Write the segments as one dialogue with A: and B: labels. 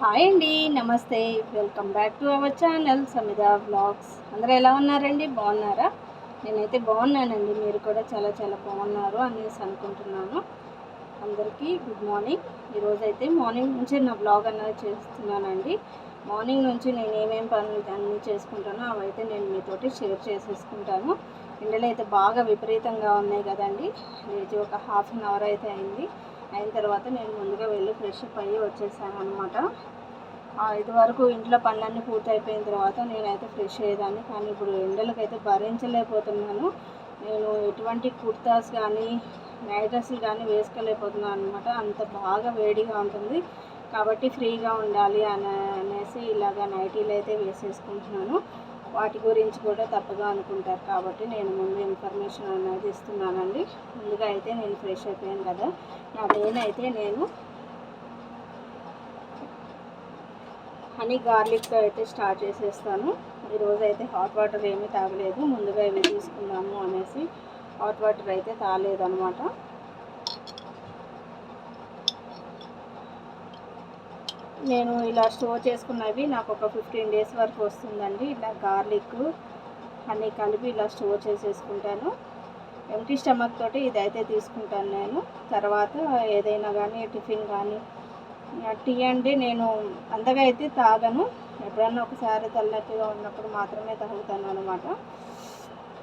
A: Hi అండి నమస్తే. Welcome back to our channel Samitha vlogs అందరూ ఎలా ఉన్నారండి? బాగున్నారా? నేనైతే బాగున్నానండి. మీరు కూడా చాలా చాలా బాగున్నారు అనేసి అనుకుంటున్నాను. అందరికీ గుడ్ మార్నింగ్ ఈరోజు అయితే మార్నింగ్ నుంచి నా బ్లాగ్ అన్నది చేస్తున్నానండి. మార్నింగ్ నుంచి నేను ఏమేమి పనులు అన్నీ చేసుకుంటానో అవైతే నేను మీతోటి షేర్ చేసేసుకుంటాను. ఎండలు అయితే బాగా విపరీతంగా ఉన్నాయి కదండి. లేచి ఒక హాఫ్ అన్ అవర్ అయితే అయింది. అయిన తర్వాత నేను ముందుగా వెళ్ళి ఫ్రెష్ అప్ అయ్యి వచ్చేసాను అనమాట ఇది వరకు ఇంట్లో పనులన్నీ పూర్తి అయిపోయిన తర్వాత నేనైతే ఫ్రెష్ అయ్యేదాన్ని. కానీ ఇప్పుడు ఎండలకైతే భరించలేకపోతున్నాను. నేను ఎటువంటి కుర్తాస్ కానీ నైట్ డ్రెస్సులు కానీ వేసుకోలేకపోతున్నాను అనమాట అంత బాగా వేడిగా ఉంటుంది. కాబట్టి ఫ్రీగా ఉండాలి అని అనేసి ఇలాగ నైటీలు అయితే వేసేసుకుంటున్నాను. వాటి గురించి కూడా తప్పుగా అనుకుంటారు కాబట్టి నేను ముందు ఇన్ఫర్మేషన్ అనేది ఇస్తున్నానండి. ముందుగా అయితే నేను ఫ్రెష్ అయిపోయాను కదా. నా అయితే నేను హనీ గార్లిక్తో అయితే స్టార్ట్ చేసేస్తాను. ఈరోజు అయితే హాట్ వాటర్ ఏమీ తాగలేదు. ముందుగా ఇవి తీసుకుందాము అనేసి హాట్ వాటర్ అయితే తాగలేదు అనమాట నేను ఇలా స్టోర్ చేసుకున్నవి నాకు ఒక ఫిఫ్టీన్ డేస్ వరకు వస్తుందండి. ఇలా గార్లిక్ అన్నీ కలిపి ఇలా స్టోర్ చేసేసుకుంటాను. ఎంటీ స్టమక్ తోటి ఇదైతే తీసుకుంటాను నేను. తర్వాత ఏదైనా కానీ టిఫిన్ కానీ టీ అంటే నేను అంతగా అయితే తాగను. ఎప్పుడన్నా ఒకసారి తల్లటిగా ఉన్నప్పుడు మాత్రమే తాగుతాను అనమాట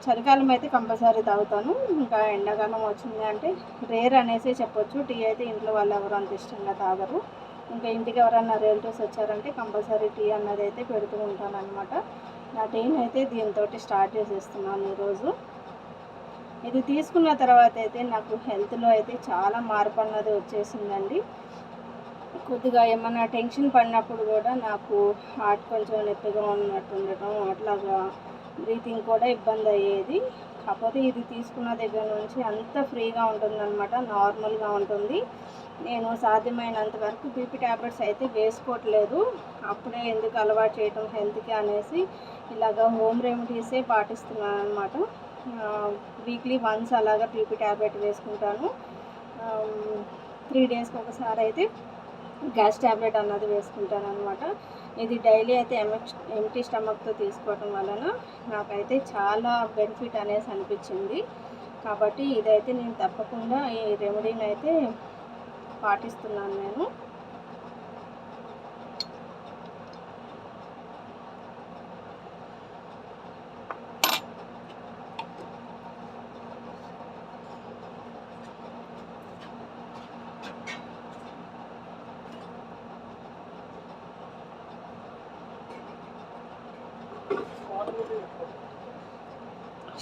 A: చలికాలం అయితే కంపల్సరీ తాగుతాను. ఇంకా ఎండాకాలం వచ్చింది అంటే రేర్ అనేసి చెప్పొచ్చు. టీ అయితే ఇంట్లో వాళ్ళు ఎవరు అంత ఇష్టంగా తాగరు. ఇంకా ఇంటికి ఎవరన్నా రిలేటివ్స్ వచ్చారంటే కంపల్సరీ టీ అన్నది అయితే పెడుతూ ఉంటాను అనమాట నా టీని అయితే దీంతో స్టార్ట్ చేసేస్తున్నాను ఈరోజు. ఇది తీసుకున్న తర్వాత అయితే నాకు హెల్త్లో అయితే చాలా మార్పు అన్నది వచ్చేసిందండి. కొద్దిగా ఏమన్నా టెన్షన్ పడినప్పుడు కూడా నాకు హార్ట్ కొంచెం నొప్పిగా ఉన్నట్టు ఉండటం అట్లాగా బ్రీతింగ్ కూడా ఇబ్బంది అయ్యేది. కాకపోతే ఇది తీసుకున్న దగ్గర నుంచి అంత ఫ్రీగా ఉంటుందన్నమాట నార్మల్గా ఉంటుంది. నేను సాధ్యమైనంత వరకు బీపీ ట్యాబ్లెట్స్ అయితే వేసుకోవట్లేదు. అప్పుడే ఎందుకు అలవాటు చేయటం హెల్త్కి అనేసి ఇలాగ హోమ్ రెమెడీసే పాటిస్తున్నాను అనమాట వీక్లీ వన్స్ అలాగా బీపీ ట్యాబ్లెట్ వేసుకుంటాను. త్రీ డేస్కి ఒకసారి అయితే గ్యాస్ ట్యాబ్లెట్ అన్నది వేసుకుంటాను అనమాట ఇది డైలీ అయితే ఎంటీ స్టమక్తో తీసుకోవటం వలన నాకైతే చాలా బెనిఫిట్ అనేసి అనిపించింది. కాబట్టి ఇదైతే నేను తప్పకుండా ఈ రెమెడీని అయితే పాటిస్తున్నాను నేను.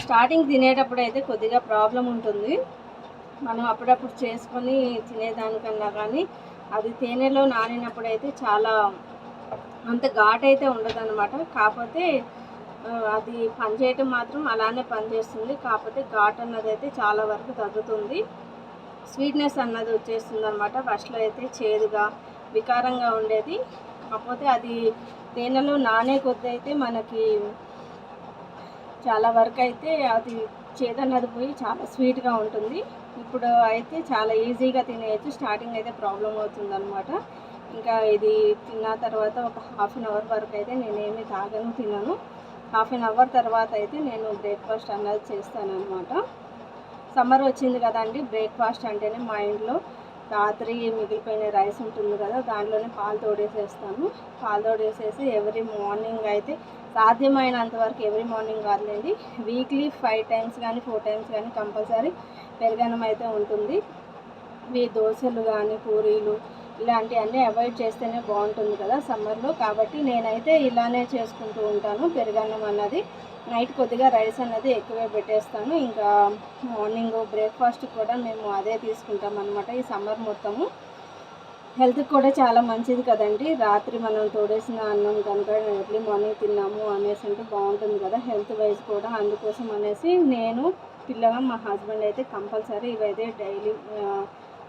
A: స్టార్టింగ్ తినేటప్పుడు అయితే కొద్దిగా ప్రాబ్లం ఉంటుంది. మనం అప్పుడప్పుడు చేసుకొని తినేదానికన్నా కానీ అది తేనెలో నానినప్పుడు అయితే చాలా అంత ఘాట్ అయితే ఉండదన్నమాట. కాకపోతే అది పనిచేయటం మాత్రం అలానే పనిచేస్తుంది. కాకపోతే ఘాట్ అన్నది అయితే చాలా వరకు తగ్గుతుంది. స్వీట్నెస్ అన్నది వచ్చేస్తుంది అనమాట ఫస్ట్లో అయితే చేదుగా వికారంగా ఉండేది. కాకపోతే అది తేనెలో నానే కొద్ది అయితే మనకి చాలా వరకు అయితే అది చేదన్నది పోయి చాలా స్వీట్గా ఉంటుంది. ఇప్పుడు అయితే చాలా ఈజీగా తినేయచ్చు. స్టార్టింగ్ అయితే ప్రాబ్లం అవుతుంది అనమాట ఇంకా ఇది తిన్న తర్వాత ఒక హాఫ్ అన్ అవర్ వరకు అయితే నేనేమి తాగను తినను. హాఫ్ అన్ అవర్ తర్వాత అయితే నేను బ్రేక్ఫాస్ట్ అన్నది చేస్తానన్నమాట. సమ్మర్ వచ్చింది కదండి బ్రేక్ఫాస్ట్ అంటేనే మా ఇంట్లో రాత్రి మిగిలిపోయిన రైస్ ఉంటుంది కదా దాంట్లోనే పాలు తోడేసేస్తాను. పాలు తోడేసేసి ఎవ్రీ మార్నింగ్ అయితే సాధ్యమైనంత వరకు ఎవ్రీ మార్నింగ్ కాదులేండి వీక్లీ ఫైవ్ టైమ్స్ కానీ ఫోర్ టైమ్స్ కానీ కంపల్సరీ పెరుగన్నం అయితే ఉంటుంది. ఈ దోశలు కానీ పూరీలు ఇలాంటివన్నీ అవాయిడ్ చేస్తేనే బాగుంటుంది కదా సమ్మర్లో. కాబట్టి నేనైతే ఇలానే చేసుకుంటూ ఉంటాను పెరుగన్నం అన్నది. నైట్ కొద్దిగా రైస్ అన్నది ఎక్కువే పెట్టేస్తాను. ఇంకా మార్నింగ్ బ్రేక్ఫాస్ట్ కూడా మేము అదే తీసుకుంటాం అనమాట ఈ సమ్మర్ మొత్తము. హెల్త్కి కూడా చాలా మంచిది కదండి. రాత్రి మనం తోడేసిన అన్నం కనుక ఎర్లీ మార్నింగ్ తిన్నాము అనేసి అంటే బాగుంటుంది కదా హెల్త్ వైజ్ కూడా. అందుకోసం అనేసి నేను పిల్లగా మా హస్బెండ్ అయితే కంపల్సరీ ఇవైతే డైలీ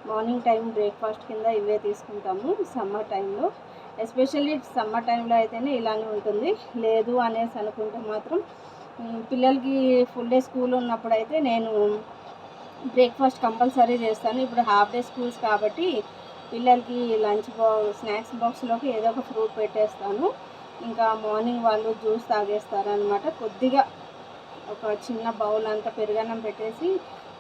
A: మార్నింగ్ టైం బ్రేక్ఫాస్ట్ కింద ఇవే తీసుకుంటాము సమ్మర్ టైంలో. ఎస్పెషల్లీ సమ్మర్ టైంలో అయితేనే ఇలానే ఉంటుంది. లేదు అనేసి అనుకుంటే మాత్రం పిల్లలకి ఫుల్ డే స్కూల్ ఉన్నప్పుడు అయితే నేను బ్రేక్ఫాస్ట్ కంపల్సరీ చేస్తాను. ఇప్పుడు హాఫ్ డే స్కూల్స్ కాబట్టి పిల్లలకి లంచ్ బాక్స్ స్నాక్స్ బాక్స్లోకి ఏదో ఒక ఫ్రూట్ పెట్టేస్తాను. ఇంకా మార్నింగ్ వాళ్ళు జ్యూస్ తాగేస్తారనమాట కొద్దిగా ఒక చిన్న బౌల్ అంతా పెరుగన్నం పెట్టేసి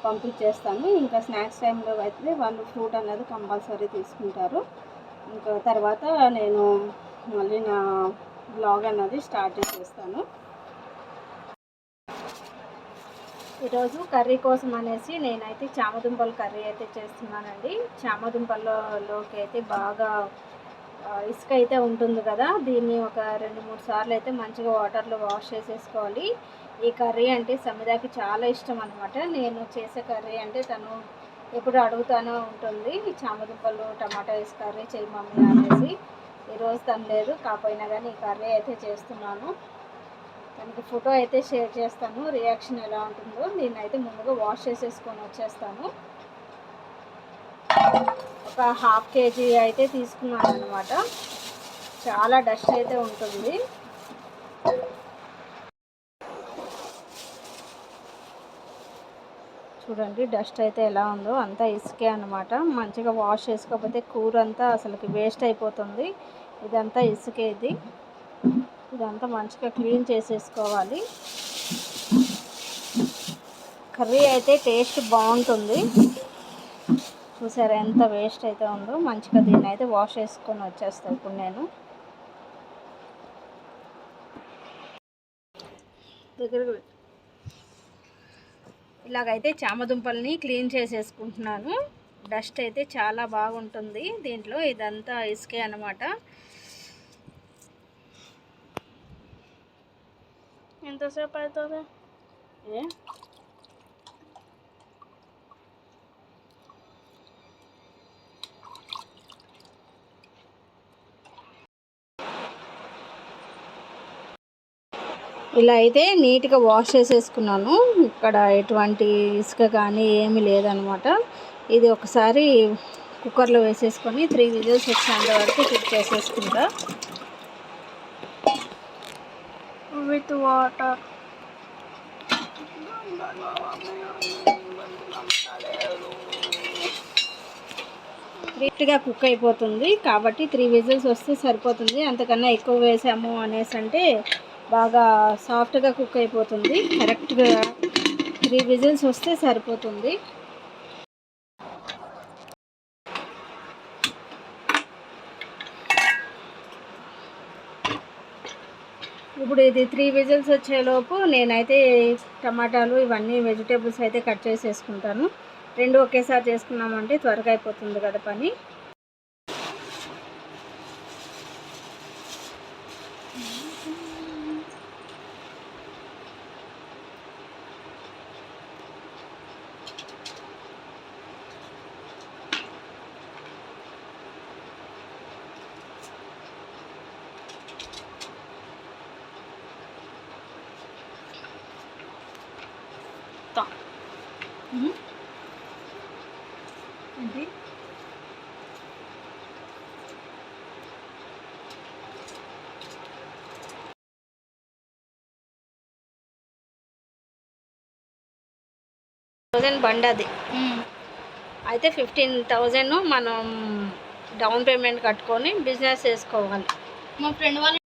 A: పంపించేస్తాను. ఇంకా స్నాక్స్ టైంలో అయితే వాళ్ళు ఫ్రూట్ అనేది కంపల్సరీ తీసుకుంటారు. ఇంకా తర్వాత నేను మళ్ళీ నా బ్లాగ్ అన్నది స్టార్ట్ చేసేస్తాను. ఈరోజు కర్రీ కోసం అనేసి నేనైతే చామదుంపల కర్రీ అయితే చేస్తున్నానండి. చామదుంపల్లోకి అయితే బాగా ఇసుక అయితే ఉంటుంది కదా దీన్ని ఒక రెండు మూడు సార్లు అయితే మంచిగా వాటర్లో వాష్ చేసేసుకోవాలి. ఈ కర్రీ అంటే సమిదాకి చాలా ఇష్టం అనమాట నేను చేసే కర్రీ అంటే తను ఎప్పుడు అడుగుతానే ఉంటుంది. చామదుంపలు టమాటా వేసి కర్రీ చేయి మమ్మీ అనేసి. ఈరోజు తను లేదు కాకపోయినా కానీ ఈ కర్రీ అయితే చేస్తున్నాను. తనకి ఫోటో అయితే షేర్ చేస్తాను. రియాక్షన్ ఎలా ఉంటుందో దీన్ని అయితే ముందుగా వాష్ చేసేసుకొని వచ్చేస్తాను. ఒక హాఫ్ కేజీ అయితే తీసుకున్నాను అనమాట చాలా డస్ట్ అయితే ఉంటుంది. చూడండి డస్ట్ అయితే ఎలా ఉందో అంతా ఇసుకే అనమాట మంచిగా వాష్ చేసుకోకపోతే కూర అంతా అసలుకి వేస్ట్ అయిపోతుంది. ఇదంతా ఇసుకే ఇది. ఇదంతా మంచిగా క్లీన్ చేసేసుకోవాలి. కర్రీ అయితే టేస్ట్ బాగుంటుంది. చూసారా ఎంత వేస్ట్ అయితే ఉందో. మంచిగా దీన్ని అయితే వాష్ చేసుకొని వచ్చేస్తాను ఇప్పుడు నేను. దగ్గరకు ఇలాగైతే చామదుంపల్ని క్లీన్ చేసేసుకుంటున్నాను. డస్ట్ అయితే చాలా బాగుంటుంది. దీంట్లో ఇదంతా ఇసుకే అన్నమాట. ఎంతసేపు అవుతుంది ఏ? ఇలా అయితే నీట్గా వాష్ చేసేసుకున్నాను. ఇక్కడ ఎటువంటి ఇసుక కానీ ఏమీ లేదనమాట. ఇది ఒకసారి కుక్కర్లో వేసేసుకొని త్రీ విజిల్స్ వచ్చేంత వరకు కుక్ చేసేసుకుంటా. With water. నీట్గా కుక్ అయిపోతుంది. కాబట్టి త్రీ విజిల్స్ వస్తే సరిపోతుంది. అంతకన్నా ఎక్కువ వేసాము అనేసి అంటే బాగా సాఫ్ట్గా కుక్ అయిపోతుంది. కరెక్ట్గా త్రీ విజిల్స్ వస్తే సరిపోతుంది. ఇప్పుడు ఇది త్రీ విజిల్స్ వచ్చేలోపు నేనైతే టమాటాలు ఇవన్నీ వెజిటేబుల్స్ అయితే కట్ చేసేసుకుంటాను. రెండు ఒకేసారి చేసుకున్నామంటే త్వరగా అయిపోతుంది కదా పని. ఏంటి థౌజండ్ బండి అది అయితే ఫిఫ్టీన్ థౌజండ్ మనం డౌన్ పేమెంట్ కట్టుకొని బిజినెస్ చేసుకోవాలి.
B: మా ఫ్రెండ్ వాళ్ళు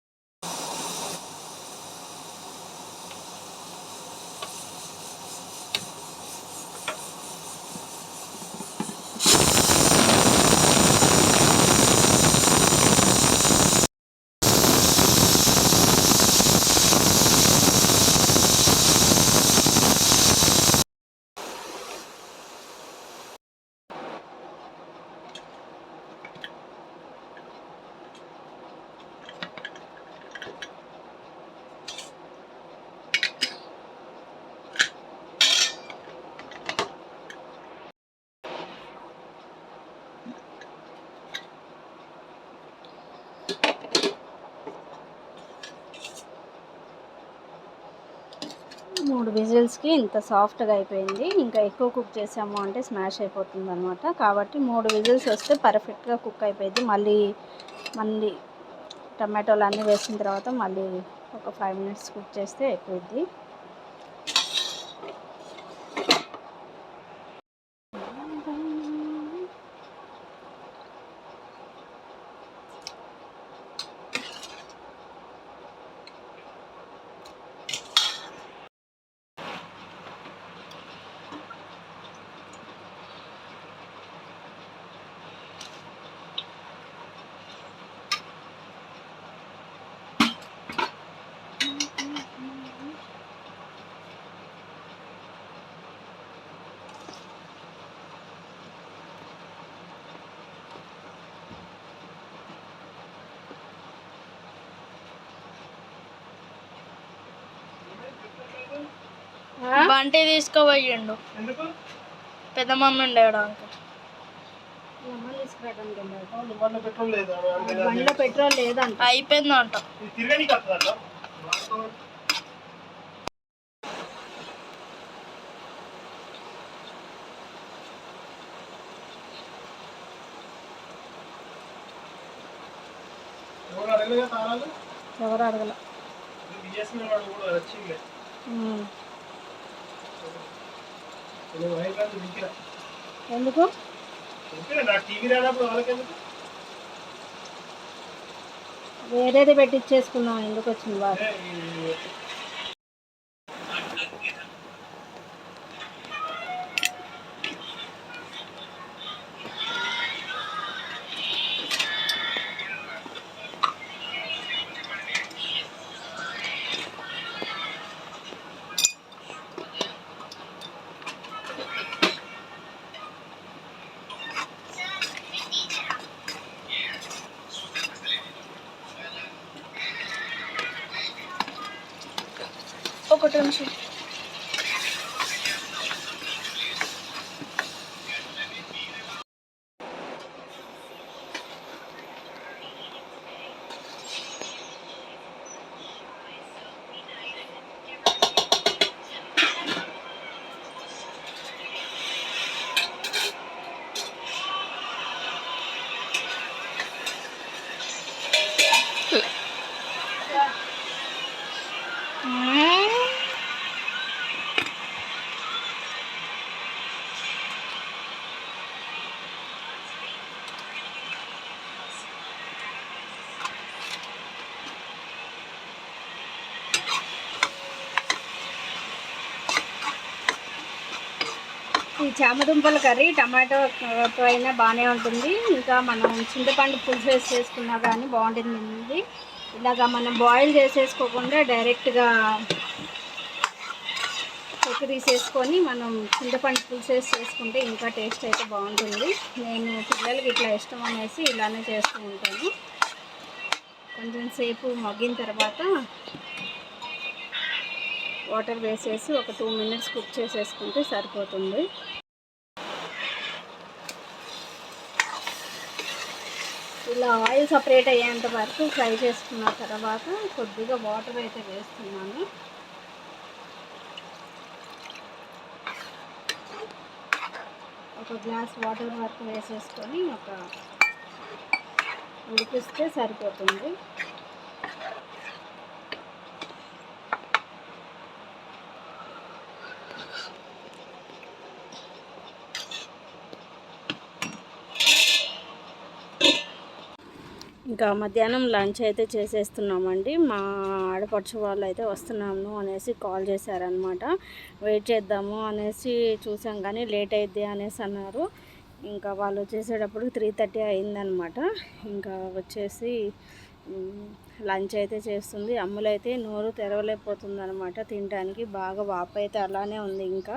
A: మూడు విజిల్స్కి ఇంత సాఫ్ట్గా అయిపోయింది. ఇంకా ఎక్కువ కుక్ చేసాము అంటే స్మాష్ అయిపోతుంది అనమాట కాబట్టి మూడు విజిల్స్ వస్తే పర్ఫెక్ట్గా కుక్ అయిపోయింది. మళ్ళీ మళ్ళీ టమాటోలు అన్నీ వేసిన తర్వాత మళ్ళీ ఒక ఫైవ్ మినిట్స్ కుక్ చేస్తే ఎక్కువద్ది
B: బంటి తీసుకోపోయిండు. పెద్ద మమ్మీ
C: బండ్లో పెట్రోల్
A: పెట్రోల్ లేదంట.
B: అయిపోయిందంట.
C: తాళాలు?
A: ఎవరు అడగల. ఎందుకు? వేరేది పెట్టించేసుకుందాం ఎందుకు వచ్చింది బాధ చామదుంపల కర్రీ టమాటో అయినా బాగానే ఉంటుంది. ఇంకా మనం చింతపండు పులుసు వేసి చేసుకున్నా కానీ బాగుంటుంది ఇలాగా మనం బాయిల్ చేసేసుకోకుండా డైరెక్ట్గా పొట్టు తీసేసుకొని మనం చింతపండు పులుసు వేసి చేసుకుంటే ఇంకా టేస్ట్ అయితే బాగుంటుంది. నేను పిల్లలకి ఇట్లా ఇష్టం అనేసి ఇలానే చేస్తూ ఉంటాను. కొంచెం సేపు మగ్గిన తర్వాత వాటర్ వేసేసి ఒక టూ మినిట్స్ కుక్ చేసేసుకుంటే సరిపోతుంది. ఇలా ఆయిల్ సపరేట్ అయ్యేంత వరకు ఫ్రై చేసుకున్న తర్వాత కొద్దిగా వాటర్ అయితే వేస్తున్నాను. ఒక గ్లాస్ వాటర్ వరకు వేసేసుకొని ఒక ఉడికిస్తే సరిపోతుంది. ఇంకా మధ్యాహ్నం లంచ్ అయితే చేసేస్తున్నామండి. మా ఆడపడుచు వాళ్ళు అయితే వస్తున్నాము అనేసి కాల్ చేశారనమాట వెయిట్ చేద్దాము అనేసి చూసాం కానీ లేట్ అయింది అనేసి అన్నారు. ఇంకా వాళ్ళు వచ్చేసేటప్పుడు త్రీ థర్టీ అయిందనమాట ఇంకా వచ్చేసి లంచ్ అయితే చేస్తుంది. అమ్ములైతే నోరు తెరవలేకపోతుంది అనమాట తినడానికి బాగా వాపు అయితే అలానే ఉంది ఇంకా.